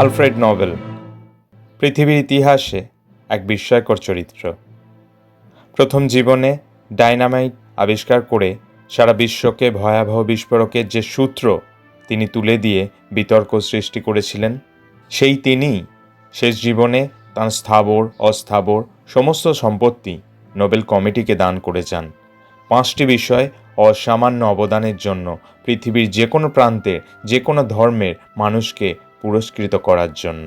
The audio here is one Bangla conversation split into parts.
আলফ্রেড নোবেল, পৃথিবীর ইতিহাসে এক বিস্ময়কর চরিত্র। প্রথম জীবনে ডাইনামাইট আবিষ্কার করে সারা বিশ্বকে ভয়াবহ বিস্ফোরকের যে সূত্র তিনি তুলে দিয়ে বিতর্ক সৃষ্টি করেছিলেন, সেই তিনিই শেষ জীবনে তাঁর স্থাবর, অস্থাবর সমস্ত সম্পত্তি নোবেল কমিটিকে দান করে যান। পাঁচটি বিষয় অসামান্য অবদানের জন্য পৃথিবীর যে কোনো প্রান্তের, যে কোনো ধর্মের মানুষকে পুরস্কৃত করার জন্য।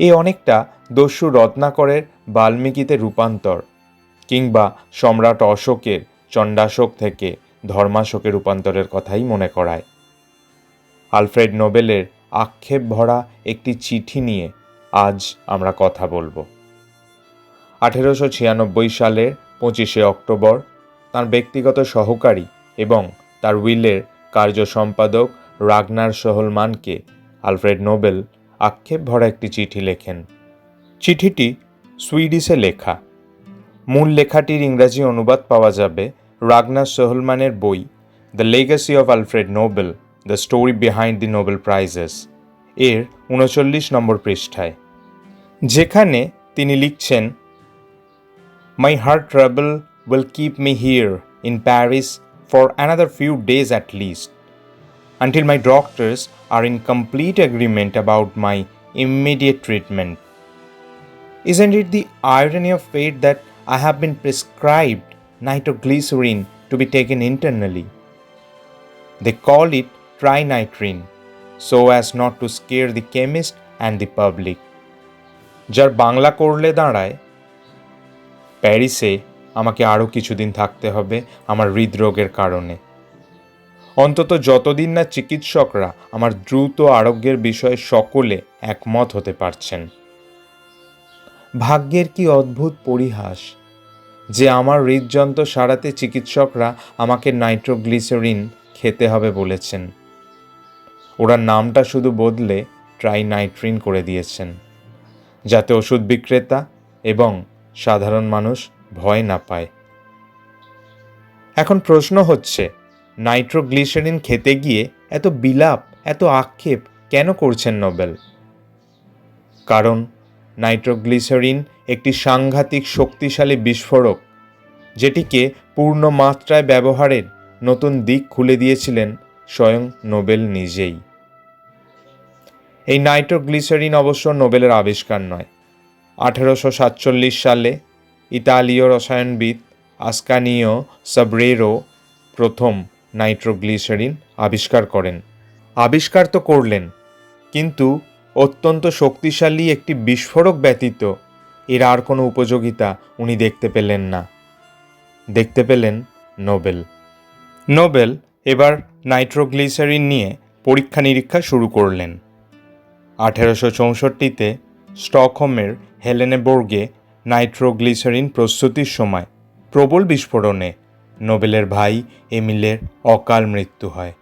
এ অনেকটা দস্যু রত্নাকরের বাল্মীকিতে রূপান্তর কিংবা সম্রাট অশোকের চণ্ডাশোক থেকে ধর্মাশোকে রূপান্তরের কথাই মনে করায়। আলফ্রেড নোবেলের আক্ষেপ ভরা একটি চিঠি নিয়ে আজ আমরা কথা বলব। আঠেরোশো ছিয়ানব্বই সালের পঁচিশে অক্টোবর তার ব্যক্তিগত সহকারী এবং তার উইলের কার্য সম্পাদক রাগনার সোহলমানকে আলফ্রেড নোবেল আক্ষেপ ভরা একটি চিঠি লেখেন। চিঠিটি সুইডিশে লেখা। মূল লেখাটির ইংরাজি অনুবাদ পাওয়া যাবে রাগনার সোহলমানের বই the legacy of Alfred Nobel the story behind the Nobel prizes এর উনচল্লিশ নম্বর পৃষ্ঠায়। যেখানে তিনি লিখছেন my heart trouble will keep me here in Paris for another few days at least, until my doctors are in complete agreement about my immediate treatment. Isn't it the irony of fate that I have been prescribed nitroglycerin to be taken internally? They call it trinitrine so as not to scare the chemist and the public. যার বাংলা করলে দাঁড়ায় প্যারিসে আমাকে আরও কিছুদিন থাকতে হবে আমার হৃদরোগের কারণে অন্তত যতদিন না চিকিৎসকরা আমার দ্রুত আরোগ্যের বিষয়ে সকলে একমত হতে পারছেন। ভাগ্যের কি অদ্ভুত পরিহাস যে আমার হৃদযন্ত্র সারাতে চিকিৎসকরা আমাকে নাইট্রোগ্লিসারিন খেতে হবে বলেছেন। ওরা নামটা শুধু বদলে ট্রাইনাইট্রিন করে দিয়েছেন, যাতে ওষুধ বিক্রেতা এবং সাধারণ মানুষ ভয় না পায়। এখন প্রশ্ন হচ্ছে নাইট্রোগ্লিসারিন খেতে গিয়ে এত বিলাপ, এত আক্ষেপ কেন করছেন নোবেল? কারণ নাইট্রোগ্লিসারিন একটি সাংঘাতিক শক্তিশালী বিস্ফোরক, যেটিকে পূর্ণ মাত্রায় ব্যবহারের নতুন দিক খুলে দিয়েছিলেন স্বয়ং নোবেল নিজেই। এই নাইট্রোগ্লিসারিন অবশ্য নোবেলের আবিষ্কার নয়। আঠেরোশো সাতচল্লিশ সালে ইতালীয় রসায়নবিদ আসকানিও সাবরেরো প্রথম নাইট্রোগ্লিসারিন আবিষ্কার করেন। আবিষ্কার তো করলেন, কিন্তু অত্যন্ত শক্তিশালী একটি বিস্ফোরক ব্যতীত এর আর কোনো উপযোগিতা উনি দেখতে পেলেন না। দেখতে পেলেন নোবেল। নোবেল এবার নাইট্রোগ্লিসারিন নিয়ে পরীক্ষা নিরীক্ষা শুরু করলেন। আঠেরোশো চৌষট্টিতে স্টকহোমের হেলেনেবোর্গে নাইট্রোগ্লিসারিন প্রস্তুতির সময় প্রবল বিস্ফোরণে নোবেলের ভাই এমিলের অকাল মৃত্যু হয়।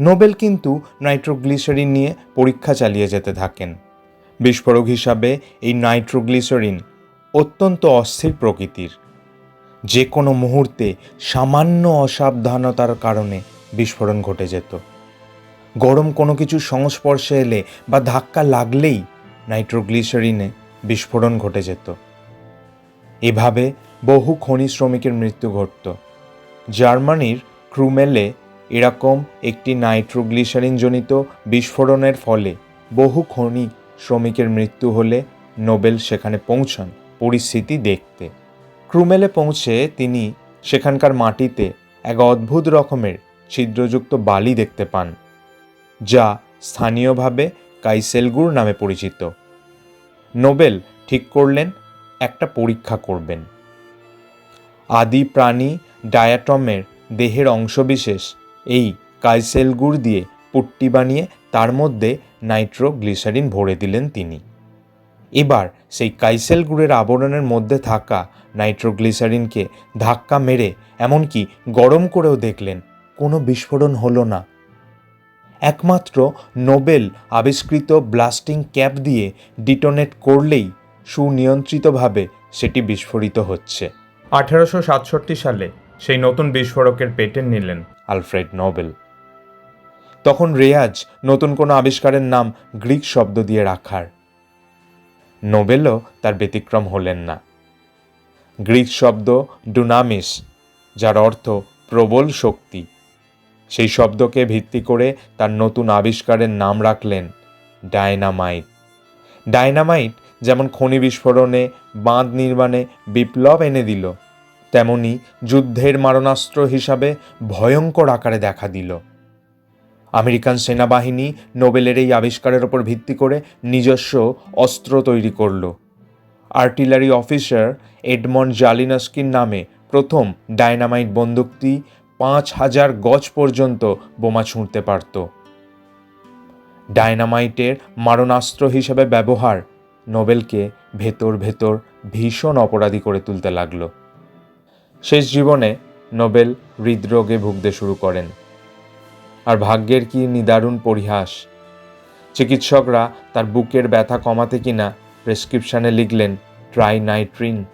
নোবেল কিন্তু নাইট্রোগ্লিসারিন নিয়ে পরীক্ষা চালিয়ে যেতে থাকেন। বিস্ফোরক হিসাবে এই নাইট্রোগ্লিসারিন অত্যন্ত অস্থির প্রকৃতির। যে কোনো মুহূর্তে সামান্য অসাবধানতার কারণে বিস্ফোরণ ঘটে যেত। গরম কোনো কিছু সংস্পর্শে এলে বা ধাক্কা লাগলেই নাইট্রোগ্লিসারিনে বিস্ফোরণ ঘটে যেত। এভাবে বহু খনি শ্রমিকের মৃত্যু ঘটত। জার্মানির ক্রুমেলে এরকম একটি নাইট্রোগ্লিসারিনজনিত বিস্ফোরণের ফলে বহু খনি শ্রমিকের মৃত্যু হলে নোবেল সেখানে পৌঁছান পরিস্থিতি দেখতে। ক্রুমেলে পৌঁছে তিনি সেখানকার মাটিতে এক অদ্ভুত রকমের ছিদ্রযুক্ত বালি দেখতে পান, যা স্থানীয়ভাবে কাইসেলগুর নামে পরিচিত। নোবেল ঠিক করলেন, একটা পরীক্ষা করবেন। আদি প্রাণী ডায়াটমের দেহের অংশবিশেষ। এই কাইসেল কাইসেলগুড় দিয়ে পুট্টি বানিয়ে তার মধ্যে নাইট্রোগ্লিসারিন ভরে দিলেন তিনি। এবার সেই কাইসেল গুড়ের আবরণের মধ্যে থাকা নাইট্রোগ্লিসারিনকে ধাক্কা মেরে এমনকি গরম করেও দেখলেন, কোনো বিস্ফোরণ হলো না। একমাত্র নোবেল আবিষ্কৃত ব্লাস্টিং ক্যাপ দিয়ে ডিটোনেট করলেই সুনিয়ন্ত্রিতভাবে সেটি বিস্ফোরিত হচ্ছে। আঠেরোশো সাতষট্টি সালে সেই নতুন বিস্ফোরকের পেটেন্ট নিলেন আলফ্রেড নোবেল। তখন রেয়াজ নতুন কোনো আবিষ্কারের নাম গ্রিক শব্দ দিয়ে রাখার। নোবেলও তার ব্যতিক্রম হলেন না। গ্রিক শব্দ ডুনামিস, যার অর্থ প্রবল শক্তি। সেই শব্দকে ভিত্তি করে তার নতুন আবিষ্কারের নাম রাখলেন ডায়নামাইট। ডায়নামাইট যেমন খনি বিস্ফোরণে, বাঁধ নির্মাণে বিপ্লব এনে দিল, তেমনি যুদ্ধের মারণাস্ত্র হিসাবে ভয়ঙ্কর আকারে দেখা দিল। আমেরিকান সেনাবাহিনী নোবেলের এই আবিষ্কারের ওপর ভিত্তি করে নিজস্ব অস্ত্র তৈরি করল। আর্টিলারি অফিসার এডমন্ড জালিনাস্কির নামে প্রথম ডায়নামাইট বন্দুকটি পাঁচ হাজার গজ পর্যন্ত বোমা ছুঁড়তে পারত। ডায়নামাইটের মারণাস্ত্র হিসেবে ব্যবহার নোবেলকে ভেতর ভেতর ভীষণ অপরাধী করে তুলতে লাগল। শেষ জীবনে নোবেল হৃদরোগে ভুগতে শুরু করেন। আর ভাগ্যের কি নিদারুণ পরিহাস। চিকিৎসকরা তার বুকের ব্যথা কমাতে কিনা প্রেসক্রিপশানে লিখলেন ট্রাইনাইট্রিন।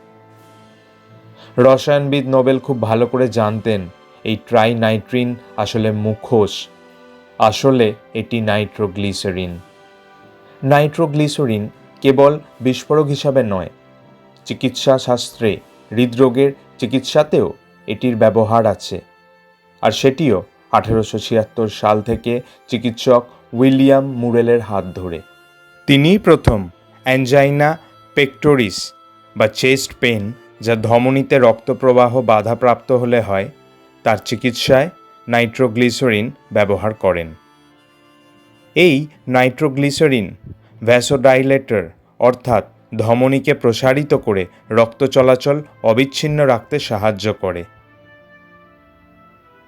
রসায়নবিদ নোবেল খুব ভালো করে জানতেন এই ট্রাইনাইট্রিন আসলে মুখোশ। আসলে এটি নাইট্রোগ্লিসারিন। নাইট্রোগ্লিসারিন কেবল বিস্ফোরক হিসাবে নয়, চিকিৎসা শাস্ত্রে হৃদরোগের চিকিৎসাতেও এটির ব্যবহার আছে। আর সেটিও আঠেরোশো ছিয়াত্তর সাল থেকে চিকিৎসক উইলিয়াম মুরেলের হাত ধরে। তিনিই প্রথম অ্যাঞ্জাইনা পেক্টোরিস বা চেস্ট পেন যা ধমনীতে রক্তপ্রবাহ বাধাপ্রাপ্ত হলে হয়, তার চিকিৎসায় নাইট্রোগ্লিসরিন ব্যবহার করেন। এই নাইট্রোগ্লিসারিন ভ্যাসোডাইলেটর, অর্থাৎ ধমনীকে প্রসারিত করে রক্ত চলাচল অবিচ্ছিন্ন রাখতে সাহায্য করে।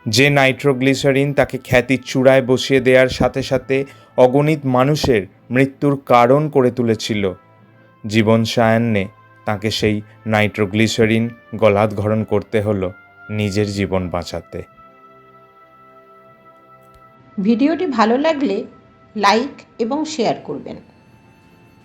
যে নাইট্রোগ্লিসারিন তাকে খ্যাতির চূড়ায় বসিয়ে দেওয়ার সাথে সাথে অগণিত মানুষের মৃত্যুর কারণ করে তুলেছিল। জীবন সায়ান্নে তাকে সেই নাইট্রোগ্লিসারিন গলাধঘরণ করতে হলো নিজের জীবন বাঁচাতে। ভিডিওটি ভালো লাগলে লাইক এবং শেয়ার করবেন।